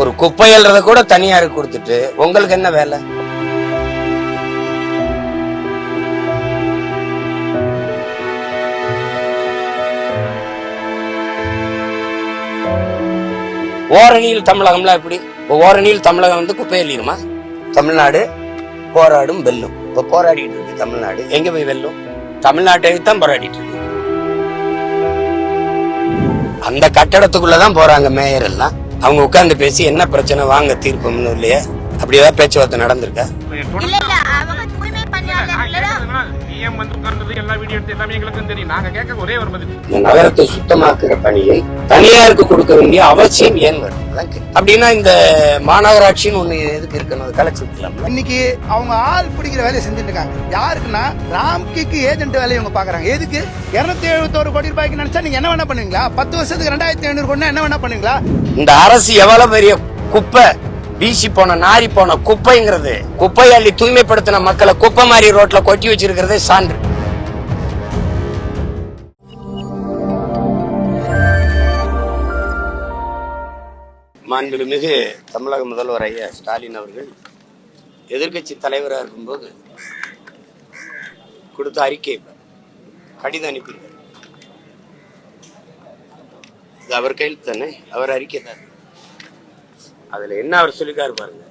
ஒரு குப்பை எழுறத கூட தனியாருக்கு கொடுத்துட்டு உங்களுக்கு என்ன வேலை? ஓரணியில் தமிழகம்லாம் எப்படி? இப்போ ஓரணியில் தமிழகம் வந்து குப்பை அள்ளிடுமா தமிழ்நாடு போராடும் வெல்லும். இப்போ போராடிட்டு இருக்கு தமிழ்நாடு. எங்க போய் வெல்லும்? தமிழ்நாட்டை தான் போராடிட்டு இருக்கு. அந்த கட்டடத்துக்குள்ளதான் போறாங்க மேயர் எல்லாம். அவங்க உட்கார்ந்து பேசி என்ன பிரச்சனை வாங்க தீர்ப்போம்னு இல்லையா? அப்படி ஏதாவது பேச்சுவார்த்தை நடந்திருக்கா? அவங்க பிஎம் வந்து உட்கார்ந்தது? எல்லா வீடியோ எடுத்து எல்லாமே எங்களுக்கும் தெரியும். நாங்க கேட்க ஒரே ஒரு பதில். இந்த நகரத்தை சுத்தமாக்குற பணியை தனியாருக்கு கொடுக்க வேண்டிய அவசியம் ஏன் வரும். அப்படின்னா இந்த மாநகராட்சின்னு ஒண்ணு எதுக்கு இருக்கணும் அதை கலைச்சு இன்னைக்கு அவங்க ஆள் பிடிக்கிற வேலையை செஞ்சுட்டு இருக்காங்க. யாருக்குன்னா ராம்கிக்கு ஏஜென்ட் வேலையை இவங்க பாக்குறாங்க எதுக்கு? இருநூத்தி எழுபத்தோரு கோடி ரூபாய்க்கு நினைச்சா நீங்க என்ன வேணா பண்ணுவீங்களா? பத்து வருஷத்துக்கு ரெண்டாயிரத்தி ஐநூறு கோடி என்ன வேணா பண்ணுவீங்களா? இந்த அரசு எவ்வளவு பெரிய குப்பை வீசி போன நாரி போன குப்பைங்கிறது குப்பை அள்ளி தூய்மைப்படுத்தின மக்களை குப்பை மாதிரி ரோட்ல கொட்டி வச்சிருக்கிறதே சான்று. மாண்புமிகு தமிழக முதல்வர் ஐயா ஸ்டாலின் அவர்கள் எதிர்க்கட்சி தலைவராக இருக்கும்போது கொடுத்த அறிக்கை கடிதம் அனுப்பியிருக்கார். இது அவர் கையில் தானே? அவர் அறிக்கை தான். அதில் என்ன அவர் சொல்லிக்காரு பாருங்க.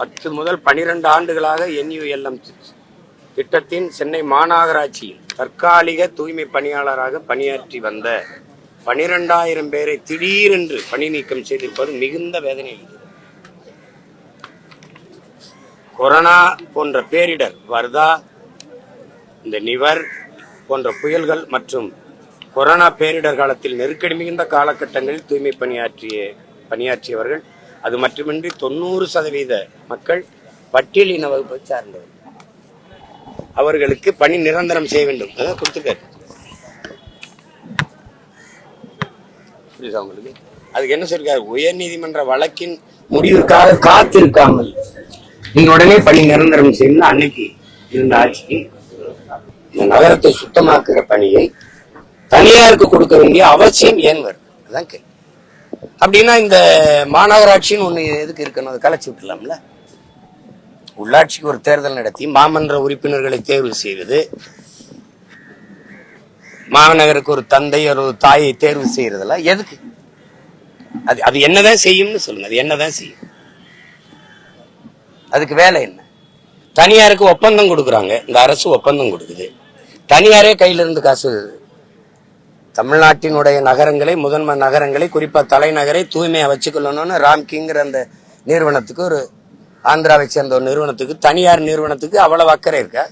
பத்து முதல் பனிரெண்டு ஆண்டுகளாக என்யூஎல்எம் திட்டத்தின் சென்னை மாநகராட்சியில் தற்காலிக தூய்மை பணியாளராக பணியாற்றி வந்த பனிரெண்டாயிரம் பேரை திடீரென்று பணி நீக்கம் செய்திருப்பது மிகுந்த வேதனை. கொரோனா போன்ற பேரிடர் வர்தா இந்த நிவர் போன்ற புயல்கள் மற்றும் கொரோனா பேரிடர் காலத்தில் நெருக்கடி மிகுந்த காலகட்டங்களில் தூய்மை பணியாற்றிய பணியாற்றியவர்கள். அது மட்டுமின்றி தொண்ணூறு சதவீத மக்கள் பட்டியலின வகுப்பை சார்ந்தவர். அவர்களுக்கு பணி நிரந்தரம் செய்ய வேண்டும். அதான் கொடுத்துருக்காரு. புரியுதா உங்களுக்கு? அதுக்கு என்ன சொல்லிருக்காரு? உயர் நீதிமன்ற வழக்கின் முடிவுக்காக காத்திருக்காமல் நீங்க உடனே பணி நிரந்தரம் செய்யணும் அன்னைக்கு இருந்த ஆட்சிக்கு இந்த நகரத்தை சுத்தமாக்குற பணியை தனியாருக்கு கொடுக்க வேண்டிய அவசியம் ஏன் வருது? அதான் கேள்வி. அப்படின்னா இந்த மாநகராட்சின்னு ஒண்ணு எதுக்கு இருக்கணும்? அதை கலைச்சி விட்டுலாம்ல உள்ளாட்சிக்கு ஒரு தேர்தல் நடத்தி மாமன்ற உறுப்பினர்களை தேர்வு செய்வது மாநகருக்கு ஒரு தந்தை ஒரு தாயை தேர்வு செய்யறதெல்லாம் எதுக்கு? அது அது என்னதான் செய்யும்னு சொல்லுங்க. அது என்னதான் செய்யும்? அதுக்கு வேலை என்ன? தனியாருக்கு ஒப்பந்தம் கொடுக்குறாங்க. இந்த அரசு ஒப்பந்தம் கொடுக்குது. தனியாரே கையில இருந்து காசு தமிழ்நாட்டினுடைய நகரங்களை முதன்மை நகரங்களை குறிப்பாக தலைநகரை தூய்மையாக வச்சுக்கொள்ளணும்னு ராம்கிங்கிற அந்த நிறுவனத்துக்கு ஒரு ஆந்திராவை சேர்ந்த ஒரு நிறுவனத்துக்கு தனியார் நிறுவனத்துக்கு அவ்வளவு அக்கறை இருக்கா?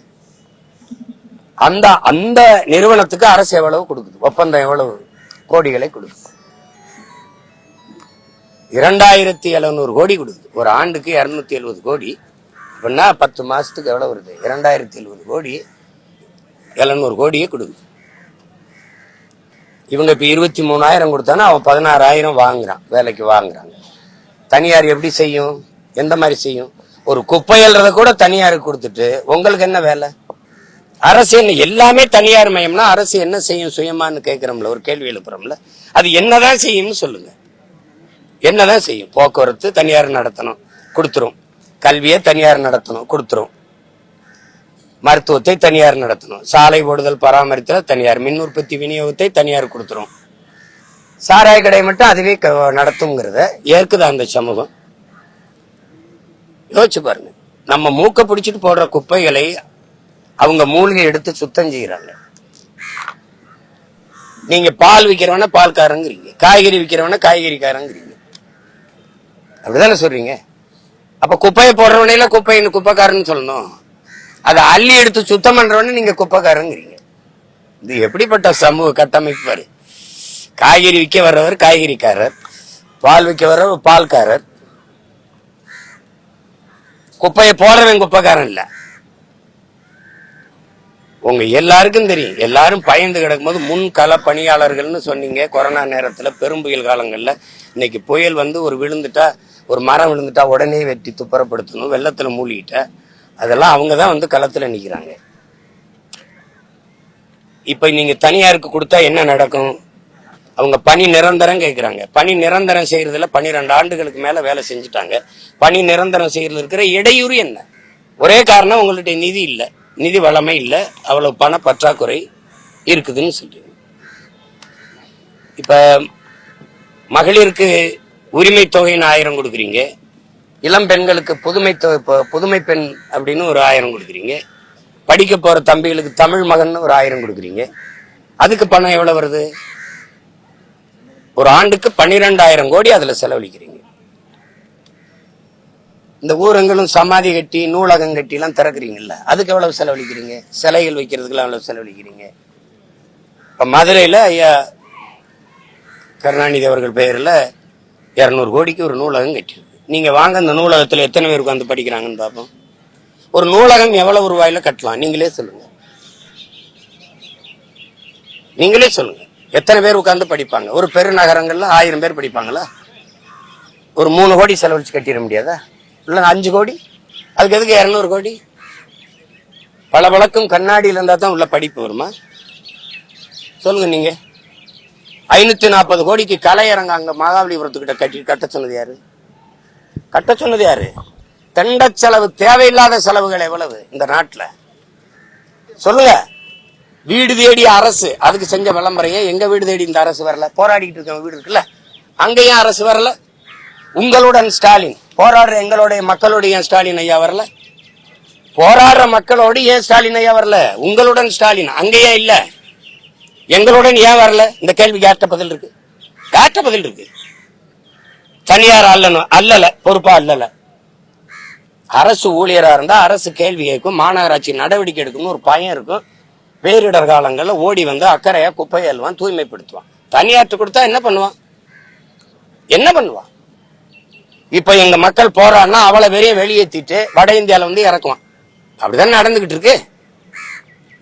அந்த அந்த நிறுவனத்துக்கு அரசு எவ்வளவு கொடுக்குது? ஒப்பந்தம் எவ்வளவு கோடிகளை கொடுக்குது? இரண்டாயிரத்தி எழுநூறு கோடி கொடுக்குது. ஒரு ஆண்டுக்கு இரநூத்தி எழுபது கோடி. அப்படின்னா பத்து மாசத்துக்கு எவ்வளவு வருது? இரண்டாயிரத்தி எழுபது கோடி எழுநூறு கோடியே கொடுக்குது. இவங்க இப்ப இருபத்தி மூணாயிரம் கொடுத்தானா அவன் பதினாறாயிரம் வாங்குறான் வேலைக்கு வாங்குறாங்க. தனியார் எப்படி செய்யும்? எந்த மாதிரி செய்யும்? ஒரு குப்பை கூட தனியாருக்கு கொடுத்துட்டு உங்களுக்கு என்ன வேலை? அரசு என்ன எல்லாமே தனியார் மயம்னா அரசு என்ன செய்யும் சுயமான்னு கேட்கிறோம்ல ஒரு கேள்வி எழுப்புறோம்ல. அது என்னதான் செய்யும்னு சொல்லுங்க. என்னதான் செய்யும்? போக்குவரத்து தனியார் நடத்தணும் கொடுத்துரும். கல்வியை தனியார் நடத்தணும் கொடுத்துரும். மருத்துவத்தை தனியார் நடத்தணும். சாலை போடுதல் பராமரித்தல தனியார். மின் உற்பத்தி விநியோகத்தை தனியார் கொடுத்துரும். சாராய கடை மட்டும் அதுவே க- நடத்துங்கிறத ஏற்குது அந்த சமூகம்? யோசிச்சு பாருங்க. நம்ம மூக்க பிடிச்சிட்டு போடுற குப்பைகளை அவங்க மூலிகை எடுத்து சுத்தம் செய்யறாங்க. நீங்க பால் விற்கிறவன பால்காரங்கிறீங்க. காய்கறி விற்கிறவன காய்கறிக்காரங்கிறீங்க. அப்படிதானே சொல்றீங்க? அப்ப குப்பையை போடுறவனையில குப்பைன்னு குப்பைக்காரன்னு சொல்லணும். அதை அள்ளி எடுத்து சுத்தம் பண்றவன நீங்க குப்பைக்காரங்கிறீங்க. இது எப்படிப்பட்ட சமூக கட்டமைப்பு பாரு. காய்கறி விற்க வர்றவர் காய்கறிக்காரர் பால் விற்க வர்றவர் பால்காரர். குப்பையை போடுறவன் குப்பைக்காரன் இல்ல. உங்க எல்லாருக்கும் தெரியும். எல்லாரும் பயந்து கிடக்கும்போது முன் கள பணியாளர்கள்னு சொன்னீங்க. கொரோனா நேரத்துல பெரும்புயல் காலங்கள்ல இன்னைக்கு புயல் வந்து ஒரு விழுந்துட்டா ஒரு மரம் விழுந்துட்டா உடனே வெட்டி துப்புரப்படுத்தணும். வெள்ளத்துல மூழ்கிட்ட அதெல்லாம் அவங்க தான் வந்து களத்தில் நிற்கிறாங்க இப்போ நீங்கள் தனியாருக்கு கொடுத்தா என்ன நடக்கும்? அவங்க பணி நிரந்தரம் கேட்குறாங்க பணி நிரந்தரம் செய்கிறதுல பன்னிரெண்டு ஆண்டுகளுக்கு மேலே வேலை செஞ்சுட்டாங்க. பணி நிரந்தரம் செய்யறதுல இருக்கிற இடையூறு என்ன? ஒரே காரணம் உங்கள்கிட்ட நிதி இல்லை. நிதி வளமை இல்லை. அவ்வளோ பண பற்றாக்குறை இருக்குதுன்னு சொல்றீங்க. இப்போ மகளிருக்கு உரிமை தொகைன்னு ஆயிரம் கொடுக்குறீங்க. இளம் பெண்களுக்கு புதுமை இப்போ புதுமை பெண் அப்படின்னு ஒரு ஆயிரம் கொடுக்குறீங்க. படிக்க போகிற தம்பிகளுக்கு தமிழ் மகன் ஒரு ஆயிரம் கொடுக்குறீங்க. அதுக்கு பணம் எவ்வளோ வருது? ஒரு ஆண்டுக்கு பன்னிரெண்டாயிரம் கோடி அதில் செலவழிக்கிறீங்க. இந்த ஊரங்களும் சமாதி கட்டி நூலகம் கட்டிலாம் திறக்குறீங்கல்ல திறக்கிறீங்கல்ல அதுக்கு எவ்வளவு செலவழிக்கிறீங்க? சிலைகள் வைக்கிறதுக்கெல்லாம் எவ்வளவு செலவழிக்கிறீங்க? இப்போ மதுரையில் ஐயா கருணாநிதி அவர்கள் பெயரில் இரநூறு கோடிக்கு ஒரு நூலகம் கட்டியிருக்கு நீங்க வாங்க அந்த நூலகத்தில் எத்தனை பேர் உட்காந்து படிக்கிறாங்கன்னு பார்ப்போம். ஒரு நூலகம் எவ்வளவு ரூபாயில கட்டலாம்? நீங்களே சொல்லுங்க. நீங்களே சொல்லுங்க. எத்தனை பேர் உட்காந்து படிப்பாங்க? ஒரு பெருநகரங்களில் ஆயிரம் பேர் படிப்பாங்களா? ஒரு மூணு கோடி செலவழிச்சு கட்டிட முடியாதா? இல்லை அஞ்சு கோடி? அதுக்கு எதுக்கு இரநூறு கோடி? பல வழக்கும் கண்ணாடியில் இருந்தால் தான் உள்ள படிப்பு வருமா? சொல்லுங்க நீங்கள் ஐநூற்றி நாற்பது கோடிக்கு கலையரங்க அங்கே மகாபலிபுரத்துக்கிட்ட கட்டி கட்ட சொன்னது யாரு? கட்ட சொன்னது யாரு? தண்ட செலவு தேவையில்லாத செலவுகள் எவ்வளவு இந்த நாட்டில்? சொல்லுங்க. வீடு தேடிய அரசு அதுக்கு செஞ்ச விளம்பரையே எங்க வீடு தேடி இந்த அரசு வரல? போராடிட்டு இருக்க வீடு இருக்குல்ல? அங்கேயும் அரசு வரல. உங்களுடன் ஸ்டாலின். போராடுற எங்களுடைய மக்களுடைய ஏன் ஸ்டாலின் ஐயா வரல? போராடுற மக்களோடு ஏன் ஸ்டாலின் ஐயா வரல? உங்களுடன் ஸ்டாலின் அங்கேயே இல்ல. எங்களுடன் ஏன் வரல? இந்த கேள்விக்கு யார்கிட்ட பதில் இருக்கு? யார்கிட்ட பதில் இருக்கு? தனியார் அல்லணும் அல்லல பொறுப்பா அல்லல. அரசு ஊழியரா இருந்தா அரசு கேள்வி கேட்கும் மாநகராட்சி நடவடிக்கை எடுக்கும்னு ஒரு பயம் இருக்கும். பேரிடர் காலங்கள்ல ஓடி வந்து அக்கறையா குப்பை அள்ளுவான் தூய்மைப்படுத்துவான். தனியார்ட்டு கொடுத்தா என்ன பண்ணுவான்? என்ன பண்ணுவான்? இப்ப எங்க மக்கள் போறான்னா அவளை வெறிய வெளியேற்றிட்டு வட இந்தியால வந்து இறக்குவான். அப்படிதான் நடந்துகிட்டு இருக்கு?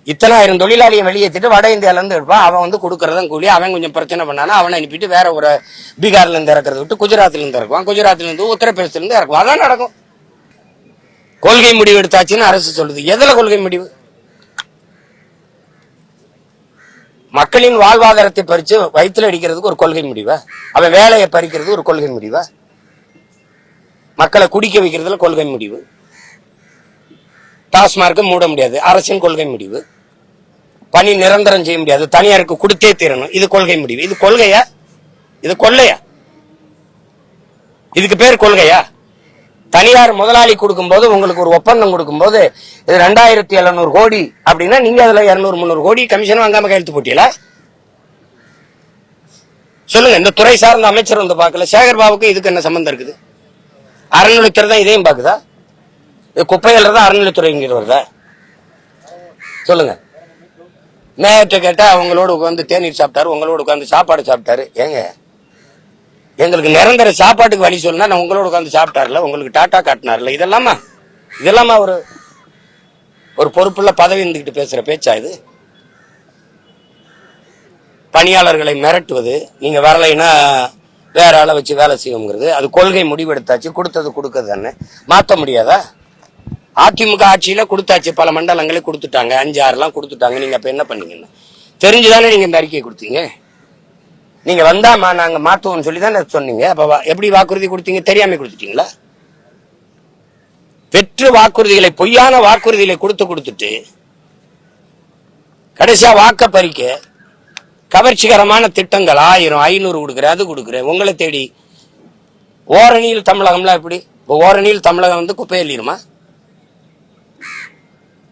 இத்தனாயிரம் தொழிலாளியை வெளியேற்றிட்டு வட இந்தியாவிலேருந்து இருப்பான் அவன் வந்து கொடுக்கறதும் கூலி அவன் கொஞ்சம் பிரச்சனை பண்ணானா அவனை அனுப்பிட்டு வேற ஒரு பீகார்லேருந்து இறக்குறது விட்டு குஜராத்லேருந்து இறக்குவான். குஜராத்ல இறக்குவான். அதான் நடக்கும். கொள்கை முடிவு எடுத்தாச்சுன்னு அரசு சொல்லுது. எதில் கொள்கை முடிவு? மக்களின் வாழ்வாதாரத்தை பறித்து வயிற்றுல அடிக்கிறதுக்கு ஒரு கொள்கை முடிவா? அவன் வேலையை பறிக்கிறது ஒரு கொள்கை முடிவா? மக்களை குடிக்க வைக்கிறதுல கொள்கை முடிவு? டாஸ்மார்க்க மூட முடியாது. அரசின் கொள்கை முடிவு? பணி நிரந்தரம் செய்ய முடியாது. தனியாருக்கு கொடுத்தே தீரணும். இது கொள்கை முடிவு. இது கொள்கையா? இது கொள்ளையா? இதுக்கு பேர் கொள்கையா? தனியார் முதலாளி கொடுக்கும்போது உங்களுக்கு ஒரு ஒப்பந்தம் கொடுக்கும்போது இது ரெண்டாயிரத்தி எழுநூறு கோடி அப்படின்னா நீங்க அதுல இருநூறு முந்நூறு கோடி கமிஷன் வாங்காம கையெழுத்து போட்டீங்களா? சொல்லுங்க இந்த துறை சார்ந்த அமைச்சர் வந்து பார்க்கல. சேகர் பாபுக்கு இதுக்கு என்ன சம்பந்தம் இருக்குது? அறநிலைத்துறை தான் இதையும் பாக்குதா இது குப்பைகள் தான் அறநிலைத்துறை வருதா சொல்லுங்க. மேயர்கிட்ட கேட்டா அவங்களோட உட்காந்து தேநீர் சாப்பிட்டாரு உங்களோட உட்காந்து சாப்பாடு சாப்பிட்டாரு. ஏங்க? எங்களுக்கு நிரந்தர சாப்பாட்டுக்கு வழி சொன்னா நான் உங்களோட உட்காந்து சாப்பிட்டார்ல உங்களுக்கு டாட்டா காட்டினார்ல இதெல்லாமா? இதெல்லாமா ஒரு ஒரு பொறுப்புள்ள பதவி இருந்துகிட்டு பேசுற பேச்சா இது? பணியாளர்களை மிரட்டுவது நீங்க வரலைன்னா வேற ஆளை வச்சு வேலை செய்யுங்கிறது அது கொள்கை முடிவெடுத்தாச்சு கொடுத்தது கொடுக்கறது தானே? மாற்ற முடியாதா? அதிமுக ஆட்சியில கொடுத்தாச்சு. பல மண்டலங்களை கொடுத்துட்டாங்க. அஞ்சு ஆறுலாம் கொடுத்துட்டாங்க. நீங்க அப்ப என்ன பண்ணீங்கன்னு? தெரிஞ்சுதானே நீங்க இந்த அறிக்கையை கொடுத்தீங்க? நீங்க வந்தாமா? நாங்க மாத்துவோம்னு சொல்லி தானே சொன்னீங்க. அப்ப வா- எப்படி வாக்குறுதி கொடுத்தீங்க? தெரியாம கொடுத்துட்டீங்களா? பெற்று வாக்குறுதிகளை பொய்யான வாக்குறுதிகளை கொடுத்து கொடுத்துட்டு கடைசியா வாக்க பறிக்க கவர்ச்சிகரமான திட்டங்கள் ஆயிரம் ஐநூறு கொடுக்குறேன் அது கொடுக்குறேன். உங்களை தேடி ஓரணியில் தமிழகம்லாம் எப்படி? இப்போ ஓரணியில் தமிழகம் வந்து குப்பை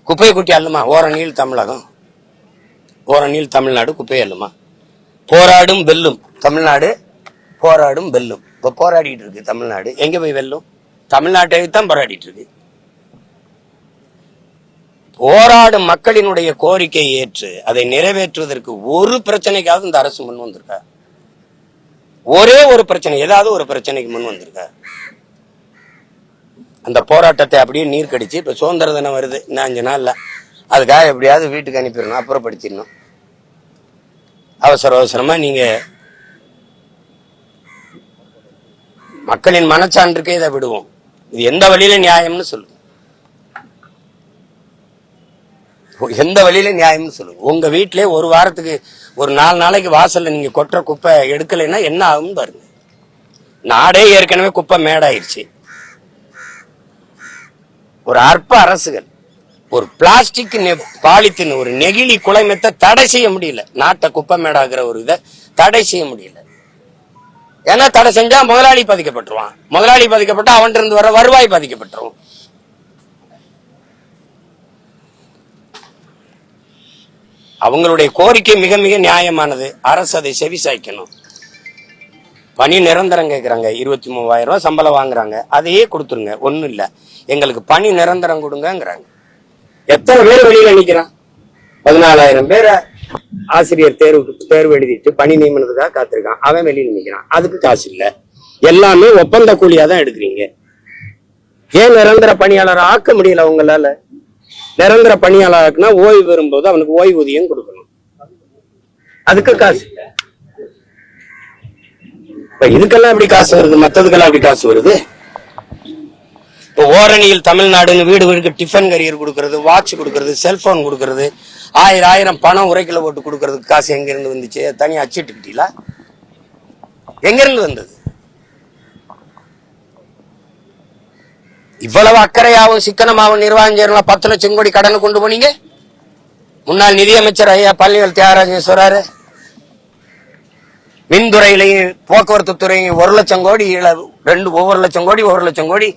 குப்பையை குட்டி அள்ளுமா ஓரணியில் தமிழகம். ஓரணியில் தமிழ்நாடு குப்பை அல்லுமா? போராடும் வெல்லும். தமிழ்நாடு போராடும் வெல்லும். இப்போ போராடிட்டு இருக்கு தமிழ்நாடு. எங்கே போய் வெல்லும்? தமிழ்நாட்டை தான் போராடிட்டு இருக்கு. போராடும் மக்களினுடைய கோரிக்கையை ஏற்று அதை நிறைவேற்றுவதற்கு ஒரு பிரச்சனைக்காவது இந்த அரசு முன் வந்திருக்கா? ஒரே ஒரு பிரச்சனை ஏதாவது ஒரு பிரச்சனைக்கு முன் வந்திருக்கா? அந்த போராட்டத்தை அப்படியே நீர் கடிச்சு இப்போ சுதந்திர தினம் வருது. இன்னும் அஞ்சு நாளில். அதுக்காக எப்படியாவது வீட்டுக்கு அனுப்பிடணும் அப்புறப்படுத்திடணும். அவசர அவசரமாக நீங்கள் மக்களின் மனச்சான்றுக்கே இதை விடுவோம். இது எந்த வழியில நியாயம்னு சொல்லுங்க எந்த வழியில நியாயம்னு சொல்லுங்க உங்க வீட்டிலே ஒரு வாரத்துக்கு ஒரு நாலு நாளைக்கு வாசல்ல நீங்க கொட்டுற குப்பை எடுக்கலைன்னா என்ன ஆகும் பாருங்க. நாடே ஏற்கனவே குப்பை மேடாயிருச்சு. ஒரு அற்ப அரசுகள் ஒரு பிளாஸ்டிக் பாலித்தின் ஒரு நெகிழி குலைமத்தை தடை செய்ய முடியல. நாட்டை குப்பமேடாகிற ஒரு இதை தடை செய்ய முடியல. ஏன்னா தடை செஞ்சா முதலாளி பாதிக்கப்பட்டுருவான். முதலாளி பாதிக்கப்பட்டா அவன் இருந்து வர வருவாய் பாதிக்கப்பட்டுரும். அவங்களுடைய கோரிக்கை மிக மிக நியாயமானது. அரசு அதை செவி சாய்க்கணும் பணி நிரந்தரம் கேட்குறாங்க இருபத்தி மூவாயிரம் ரூபா சம்பளம் வாங்குறாங்க. அதையே கொடுத்துருங்க. ஒன்றும் இல்லை. எங்களுக்கு பணி நிரந்தரம் கொடுங்கங்கிறாங்க. எத்தனை பேர் வெளியில் நிற்கிறான் பதினாலாயிரம் பேரை ஆசிரியர் தேர்வு தேர்வு எழுதிட்டு பணி நியமனத்துக்காக காத்திருக்கான். அவன் வெளியில் நிற்கிறான் அதுக்கு காசு இல்லை. எல்லாமே ஒப்பந்த கூலியாக தான் எடுக்கிறீங்க. ஏன் நிரந்தர பணியாளரை ஆக்க முடியல அவங்களால? நிரந்தர பணியாளருக்குன்னா ஓய்வு வரும்போது அவனுக்கு ஓய்வூதியம் கொடுக்கணும். அதுக்கு காசு. இப்ப இதுக்கெல்லாம் எப்படி காசு வருது? மத்ததுக்கெல்லாம் எப்படி காசு வருது? இப்போ ஓரணியில் தமிழ்நாடுன்னு வீடு வீடுக்கு டிஃபன் கரியர் கொடுக்கறது வாட்ச் கொடுக்கறது செல்போன் கொடுக்கறது ஆயிரம் ஆயிரம் பணம் உரைக்கல போட்டு கொடுக்கறதுக்கு காசு எங்க இருந்து வந்துச்சு? தனியா அச்சிட்டுக்கிட்டீங்களா எங்க இருந்து வந்தது? இவ்வளவு அக்கறையாகவும் சிக்கனமாகவும் நிர்வாகம் செய்யறவங்க பத்து லட்சம் கோடி கடனை கொண்டு போனீங்க? முன்னாள் நிதியமைச்சர் ஐயா பள்ளிகள் தியாகராஜன் சொல்றாரு மின்துறையிலையும் போக்குவரத்து துறையும் ஒரு லட்சம் கோடி இழப்பு. ரெண்டு ஒவ்வொரு லட்சம் கோடி ஒரு லட்சம் கோடி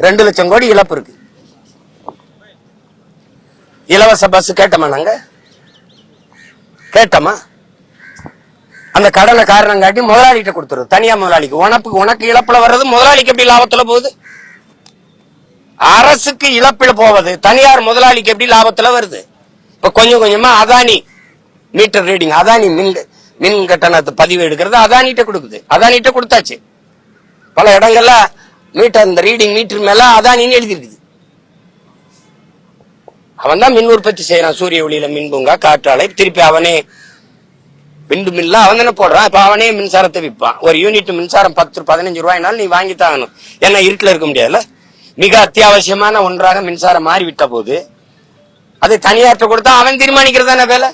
ரெண்டு லட்சம் கோடி இழப்பு இருக்கு. இலவச பஸ் கேட்டோமா நாங்க? கேட்டோமா? அந்த கடனை காரணம் காட்டி முதலாளிகிட்ட கொடுத்துருது தனியா முதலாளிக்கு. உனக்கு உனக்கு இழப்புல வர்றது முதலாளிக்கு எப்படி லாபத்துல போகுது? அரசுக்கு இழப்பில போவது தனியார் முதலாளிக்கு எப்படி லாபத்துல வருது? இப்ப கொஞ்சம் கொஞ்சமா அதானி மீட்டர் ரீடிங் அதானி மின் மின் கட்டணத்தை பதிவு எடுக்கிறது அதானிட்ட கொடுக்குது. அதானிட்ட கொடுத்தாச்சு. பல இடங்கள்ல மீட்டர் இந்த ரீடிங் மீட்டர் மேல அதானின்னு எழுதிருக்குது அவன் தான் மின் உற்பத்தி செய்யறான். சூரிய ஒளியில மின் பூங்கா காற்றாலை திருப்பி அவனே விண்டு மில்ல அவன் தானே போடுறான். இப்ப அவனே மின்சாரத்தை விற்பான். ஒரு யூனிட் மின்சாரம் பத்து பதினஞ்சு ரூபாய்னாலும் நீ வாங்கி ஆகணும் ஏன்னா இருட்டில் இருக்க முடியாதுல்ல? மிக அத்தியாவசியமான ஒன்றாக மின்சாரம் மாறிவிட்ட போது அதை தனியாற்ற கொடுத்தா அவன் தீர்மானிக்கிறது தானே வேலை?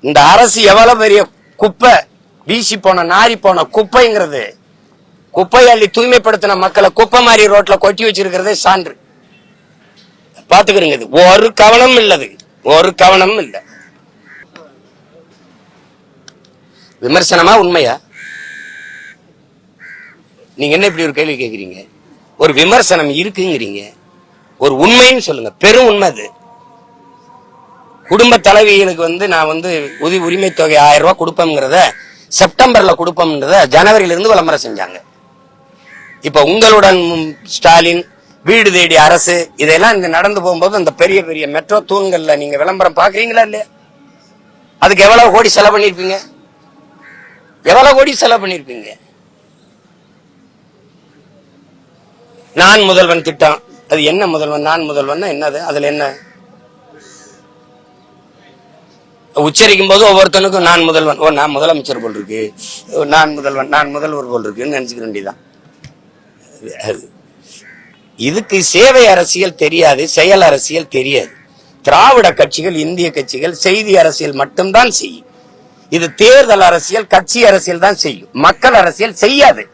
இந்த அரசு எவ்வளவு பெரிய குப்பை வீசி போன நாரி போன குப்பைங்கிறது குப்பை அள்ளி தூய்மைப்படுத்தின மக்களை குப்பை மாதிரி ரோட்ல கொட்டி வச்சிருக்கிறதே சான்று. பாத்துக்கிறீங்க இது. ஒரு கவனம் இல்லது. ஒரு கவனமும் இல்லை. விமர்சனமா உண்மையா? நீங்க என்ன இப்படி ஒரு கேள்வி கேட்குறீங்க ஒரு விமர்சனம் இருக்குங்கிறீங்க. ஒரு உண்மைன்னு சொல்லுங்க. பெரும் உண்மை அது. குடும்ப தலைவிகளுக்கு வந்து நான் வந்து உதவி உரிமை தொகை ஆயிரம் ரூபாய் கொடுப்போம்ங்கிறத செப்டம்பர்ல கொடுப்போம்ன்றத ஜனவரியிலிருந்து விளம்பரம் செஞ்சாங்க. இப்ப உங்களுடன் ஸ்டாலின் வீடு தேடி அரசு இதெல்லாம் இங்க நடந்து போகும்போது அந்த பெரிய பெரிய மெட்ரோ தூண்கள்ல நீங்க விளம்பரம் பாக்குறீங்களா இல்லையா? அதுக்கு எவ்வளவு கோடி செலவு பண்ணிருப்பீங்க? எவ்வளவு கோடி செலவு பண்ணிருப்பீங்க? நான் முதல்வன் திட்டம். அது என்ன முதல்வன்? நான் முதல்வன் என்னது? அதுல என்ன? உச்சரிக்கும் போது ஒவ்வொருத்தனுக்கும் நான் முதல்வன். ஓ நான் முதலமைச்சர் போல் இருக்கு. ஓ, நான் முதல்வன் நான் முதல்வர் போல் இருக்குன்னு நினைச்சுக்க வேண்டியதான் அது. இதுக்கு சேவை அரசியல் தெரியாது செயல் அரசியல் தெரியாது. திராவிட கட்சிகள் இந்திய கட்சிகள் செய்தி அரசியல் மட்டும்தான் செய்யும். இது தேர்தல் அரசியல் கட்சி அரசியல் தான் செய்யும். மக்கள் அரசியல் செய்யாது.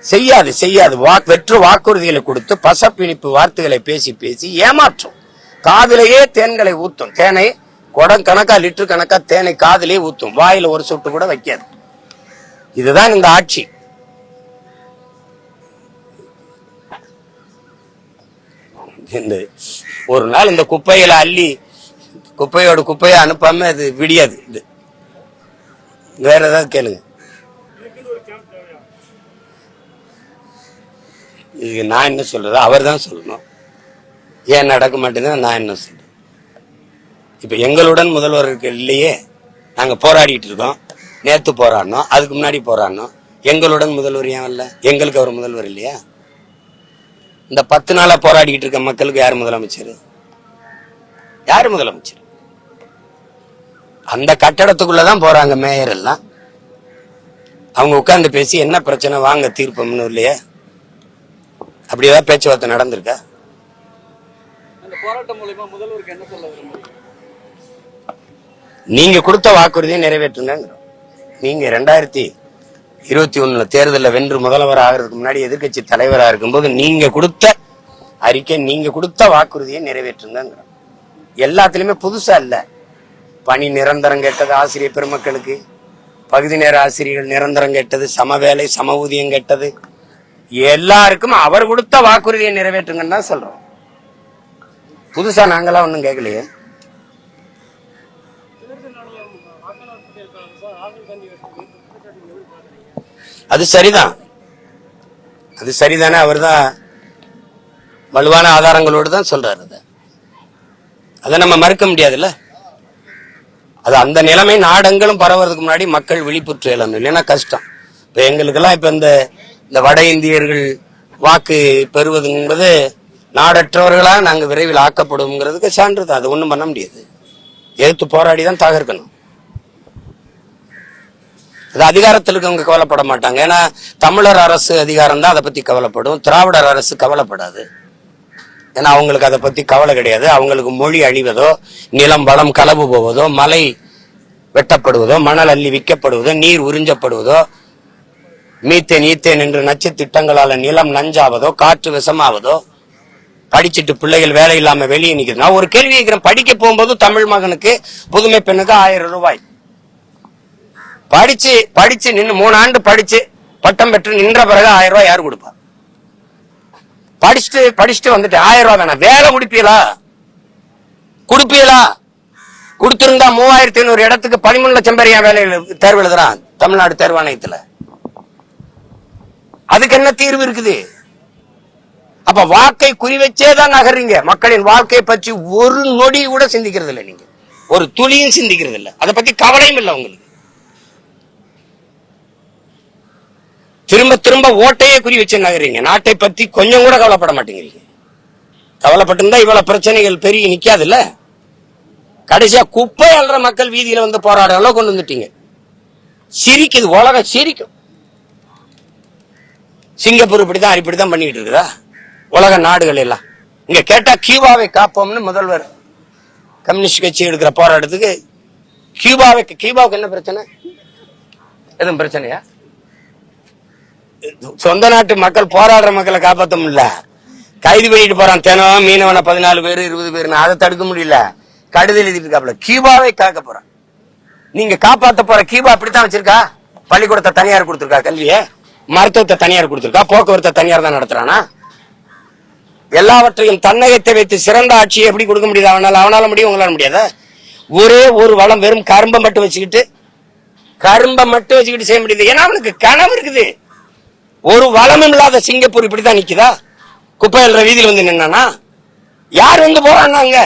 செய்யாது செய்யாது. வாக் வெற்று வாக்குறுதிகளை கொடுத்து பசப்பிணிப்பு வார்த்தைகளை பேசி பேசி ஏமாற்றும். காதிலேயே தேன்களை ஊத்தும். தேனை குடம் கணக்கா லிட்டர் கணக்கா தேனை காதலே ஊத்தும். வாயில ஒரு சொட்டு கூட வைக்காது. இதுதான் இந்த ஆட்சி. இந்த ஒரு நாள் இந்த குப்பையில அள்ளி குப்பையோட குப்பையை அனுப்பாம அது விடியாது. இது. வேற ஏதாவது கேளுங்க. இதுக்கு நான் என்ன சொல்றது? அவர் தான் சொல்லணும். ஏன் நடக்க மாட்டேங்குது நான் என்ன சொல்றேன் இப்போ எங்களுடன் முதல்வருக்கு இல்லையே நாங்கள் போராடிட்டு இருக்கோம். நேற்று போராடினோம் அதுக்கு முன்னாடி போராடினோம். எங்களுடன் முதல்வர் ஏன் இல்ல எங்களுக்கு அவர் முதல்வர் இல்லையா? இந்த பத்து நாளா போராடிக்கிட்டு இருக்க மக்களுக்கு யார் முதலமைச்சர்? யார் முதலமைச்சர்? அந்த கட்டடத்துக்குள்ள தான் போறாங்க மேயர் எல்லாம். அவங்க உட்காந்து பேசி என்ன பிரச்சனை வாங்க தீர்ப்பம்னு இல்லையா? அப்படி ஏதாவது பேச்சுவார்த்தை நடந்திருக்கா? போராட்டம் மூலயமா முதல்வருக்கு என்ன சொல்ல நீங்க கொடுத்த வாக்குறுதியை நிறைவேற்றுங்க நீங்க ரெண்டாயிரத்தி இருபத்தி ஒண்ணுல தேர்தலில் வென்று முதல்வர் ஆகிறதுக்கு முன்னாடி எதிர்க்கட்சி தலைவராக இருக்கும்போது நீங்க கொடுத்த அறிக்கை நீங்க கொடுத்த வாக்குறுதியை நிறைவேற்றுங்க எல்லாத்துலயுமே புதுசா இல்ல. பணி நிரந்தரம் கேட்டது ஆசிரியர் பெருமக்களுக்கு பகுதி நேர ஆசிரியர்கள் நிரந்தரம் கேட்டது சம வேலை சம ஊதியம் கேட்டது. எல்லாருக்கும் அவர் கொடுத்த வாக்குறுதியை நிறைவேற்றுங்கன்னு தான் சொல்றோம். புதுசா நாங்களாம் ஒன்றும் கேட்கலையே. அது சரிதான். அது சரிதானே? அவர் தான் வலுவான ஆதாரங்களோடு தான் சொல்றாரு அதை. அதை நம்ம மறுக்க முடியாதுல்ல? அது அந்த நிலைமை நாடங்களும் பரவுறதுக்கு முன்னாடி மக்கள் விழிப்புற்று எழணும். இல்லைன்னா கஷ்டம். இப்போ எங்களுக்கெல்லாம் இப்போ இந்த இந்த வட இந்தியர்கள் வாக்கு பெறுவது என்பது நாங்கள் விரைவில் ஆக்கப்படுவோங்கிறதுக்கு சான்று தான் அது ஒன்றும் பண்ண முடியாது. எதிர்த்து போராடி தான் தகர்க்கணும் அது அதிகாரத்தில் இருக்கவங்க கவலைப்பட மாட்டாங்க. ஏன்னா தமிழர் அரசு அதிகாரம் தான் அதை பத்தி கவலைப்படும். திராவிடர் அரசு கவலைப்படாது. ஏன்னா அவங்களுக்கு அதை பத்தி கவலை கிடையாது. அவங்களுக்கு மொழி அழிவதோ நிலம் வளம் களவு போவதோ மலை வெட்டப்படுவதோ மணல் அள்ளி விற்கப்படுவதோ நீர் உறிஞ்சப்படுவதோ மீத்தேன் ஈத்தேன் என்று நச்சு திட்டங்களால நிலம் நஞ்சாவதோ காற்று விஷமாவதோ படிச்சுட்டு பிள்ளைகள் வேலை இல்லாம வெளியே நிக்குது நான் ஒரு கேள்வி கேட்கிறேன். படிக்க போகும்போது தமிழ் மகனுக்கு புதுமை பெண்ணுக்கு ஆயிரம் ரூபாய். படிச்சு படிச்சு நின்னு மூணு ஆண்டு படிச்சு பட்டம் பெற்று நின்ற பிறகு ஆயிரம் ரூபாய் யார் கொடுப்பா? படிச்சுட்டு படிச்சுட்டு வந்துட்டு ஆயிரம் ரூபாய் தானே? வேலை கொடுப்பீங்களா கொடுப்பீங்களா கொடுத்திருந்தா மூவாயிரத்தி ஐநூறு இடத்துக்கு பதிமூணு லட்சம் பேர் என் வேலையில் தேர்வு எழுதுறான் தமிழ்நாடு தேர்வாணையத்துல அதுக்கு என்ன தீர்வு இருக்குது? அப்ப வாக்கை குறிவச்சே தான் நகர்றீங்க. மக்களின் வாழ்க்கையை பற்றி ஒரு நொடி கூட சிந்திக்கிறது இல்லை நீங்க. ஒரு துளியும் சிந்திக்கிறது இல்லை அதை பத்தி கவலையும் இல்லை உங்களுக்கு. திரும்ப திரும்ப ஓட்டையே குறி வச்சு நகர்றீங்க நாட்டை பத்தி கொஞ்சம் கூட கவலைப்பட மாட்டேங்கிறீங்க. கவலைப்பட்டிருந்தா இவ்வளவு பிரச்சனைகள் பெரிய நிக்காது இல்ல கடைசியா குப்பை அல்ற மக்கள் வீதியில வந்து போராட அளவு கொண்டு வந்துட்டீங்க. சிரிக்குது உலகம் சிரிக்கும். சிங்கப்பூர் இப்படிதான் இப்படிதான் பண்ணிட்டு இருக்குதா? உலக நாடுகள் எல்லாம். இங்க கேட்டா கியூபாவை காப்போம்னு முதல்வர் கம்யூனிஸ்ட் கட்சி எடுக்கிற போராட்டத்துக்கு கியூபாவை கியூபாவுக்கு என்ன பிரச்சனை? எதுவும் பிரச்சனையா? சொந்த நாட்டு மக்கள் போராடுற மக்களை காப்பாற்ற முடியல. கைது பண்ணிட்டு போறான் தினம் மீனவன பதினாலு பேர் இருபது பேர் அதை தடுக்க முடியல. கடுதல் எழுதிட்டு இருக்காப்ல கியூபாவை காக்க போறான். நீங்க காப்பாத்த போற கியூபா அப்படித்தான் வச்சிருக்கா? பள்ளிக்கூடத்தை தனியார் கொடுத்துருக்கா கல்வியை? மருத்துவத்தை தனியார் கொடுத்துருக்கா? போக்குவரத்தை தனியார் தான் நடத்துறானா? எல்லாவற்றையும் தன்னகத்தை வைத்து சிறந்த ஆட்சியை எப்படி கொடுக்க முடியாது? அவனால அவனால முடியும் உங்களால முடியாத? ஒரே ஒரு வளம் வெறும் கரும்பை மட்டும் வச்சுக்கிட்டு கரும்பை மட்டும் வச்சுக்கிட்டு செய்ய முடியுது. ஏன்னா அவனுக்கு கனவு இருக்குது. ஒரு வளமும் இல்லாத சிங்கப்பூர் இப்படித்தான் நிக்குதா? குப்பை என்ற வீதியில் வந்து நின்னா யார் வந்து போறாங்க அங்க?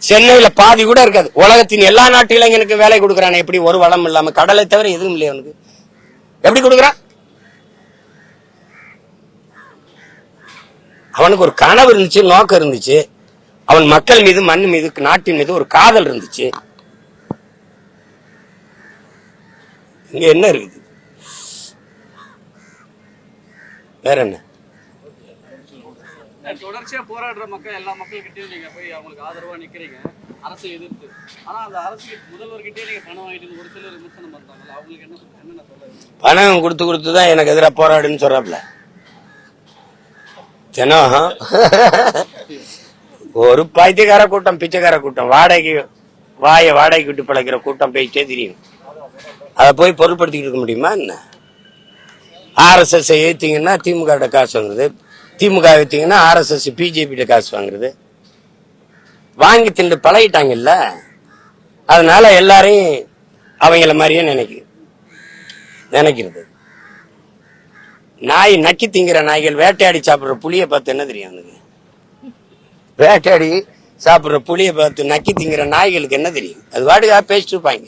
சென்னையில பாதி கூட இருக்காது. உலகத்தின் எல்லா நாட்டு இளைஞனுக்கு வேலை கொடுக்கறானே எப்படி ஒரு வளம் இல்லாம? கடலை தவிர எதுவும் இல்லையா அவனுக்கு. எப்படி கொடுக்குறான்? அவனுக்கு ஒரு கனவு இருந்துச்சு நோக்கம் இருந்துச்சு. அவன் மக்கள் மீது மண் மீது நாட்டின் மீது ஒரு காதல் இருந்துச்சு. இங்க என்ன இருக்குது? வேற என்ன? தொடர்ச்சியா போராடுற மக்கள் எல்லா மக்கள்கிட்டயும் நீங்க போய் அவங்களுக்கு ஆதரவா நிக்கிறீங்க. அரசை எதிர்த்து. ஆனா அந்த அரசு முதல்வர்கிட்டயே நீங்க பணம் வாங்கிட்டு ஒரு சிலர் விமர்சனம் பண்றாங்கல்ல அவங்களுக்கு என்ன சொல்ல பணம் கொடுத்து கொடுத்து தான் எனக்கு எதிராக போராடுன்னு சொல்றாப்ல. தினம் ஒரு பைத்தியக்கார கூட்டம் பிச்சைக்கார கூட்டம் வாடகைக்கு வாயை வாடகைக்கு விட்டு பழைக்கிற கூட்டம் பேசிட்டே தெரியும். அதை போய் பொருட்படுத்திக்கிட்டு இருக்க முடியுமா என்ன? ஆர்எஸ்எஸ் ஏற்றிங்கன்னா திமுக காசு வாங்குறது. திமுக ஏற்றிங்கன்னா ஆர்எஸ்எஸ் பிஜேபி காசு வாங்குறது. வாங்கி திண்டு பழகிட்டாங்கல்ல? அதனால எல்லாரையும் அவங்கள மாதிரியே நினைக்குது நினைக்கிறது. நாய் நக்கி திங்கிற நாய்கள் வேட்டையாடி சாப்பிடுற புளியை பார்த்து என்ன தெரியும் அவனுக்கு? வேட்டையாடி சாப்பிடுற புளியை பார்த்து நக்கி திங்கிற நாய்களுக்கு என்ன தெரியும்? அது வாட்டுக்காக பேசிட்டு இருப்பாங்க.